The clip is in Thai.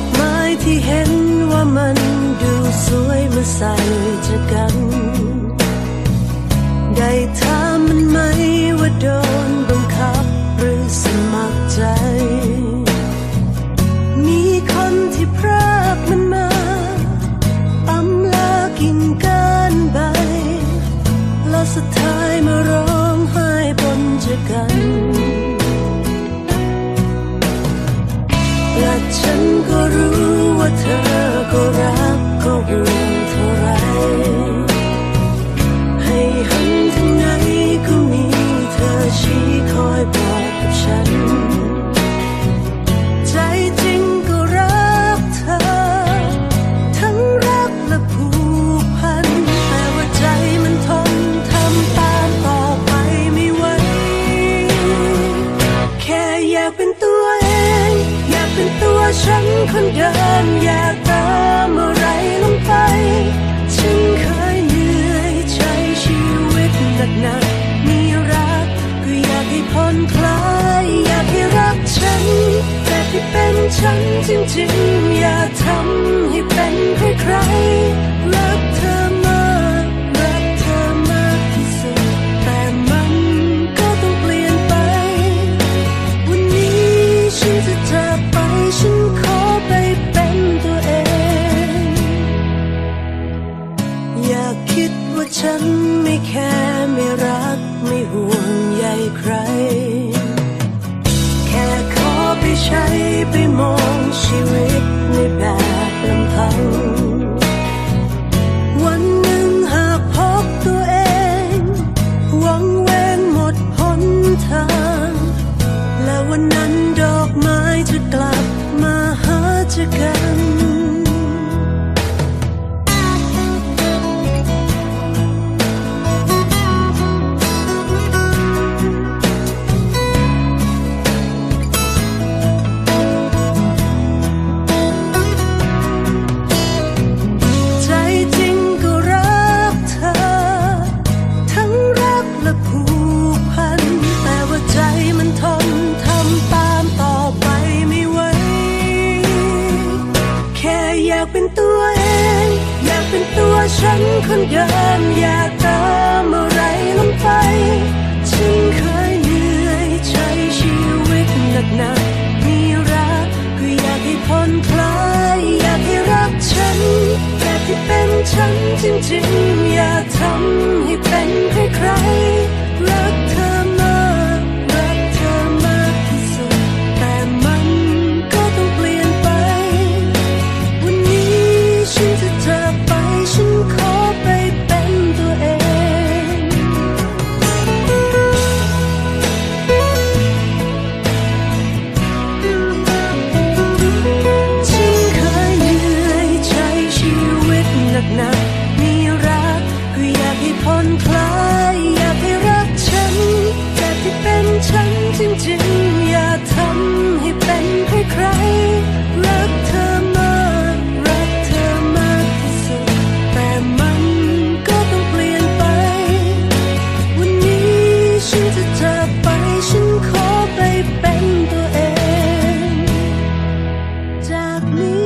อกไม้ที่เห็นว่ามันดูสวยมาใส่จะกัน ได้ถามมัน ฉันคนเดิมอยากเติมอะไรลงไป ฉันเคยเหนื่อยใช้ชีวิตหนักหนามีรักก็อยากให้ผ่อนคลายอยากให้รักฉัน แต่ที่เป็นฉันจริงๆ อย่าทำให้เป็นใครๆรักเธอ ไม่แคร์ไม่รักไม่ห่วงใยใคร แค่ขอไปใช้ไปมองชีวิตในแบบลำพัง วันหนึ่งหากพบตัวเอง หวังเวงหมดหนทาง และวันนั้นดอกไม้จะกลับมาหาเจอกัน เป็นตัวฉันคนเดิมอยากเติมอะไรลงไป ฉันเคยเหนื่อยใช้ชีวิตหนักๆมีรักก็อยากให้พ้นคลายอยากให้รักฉันแต่ที่เป็นฉันจริงๆ อย่าทำให้เป็นใครๆรักเธอ จา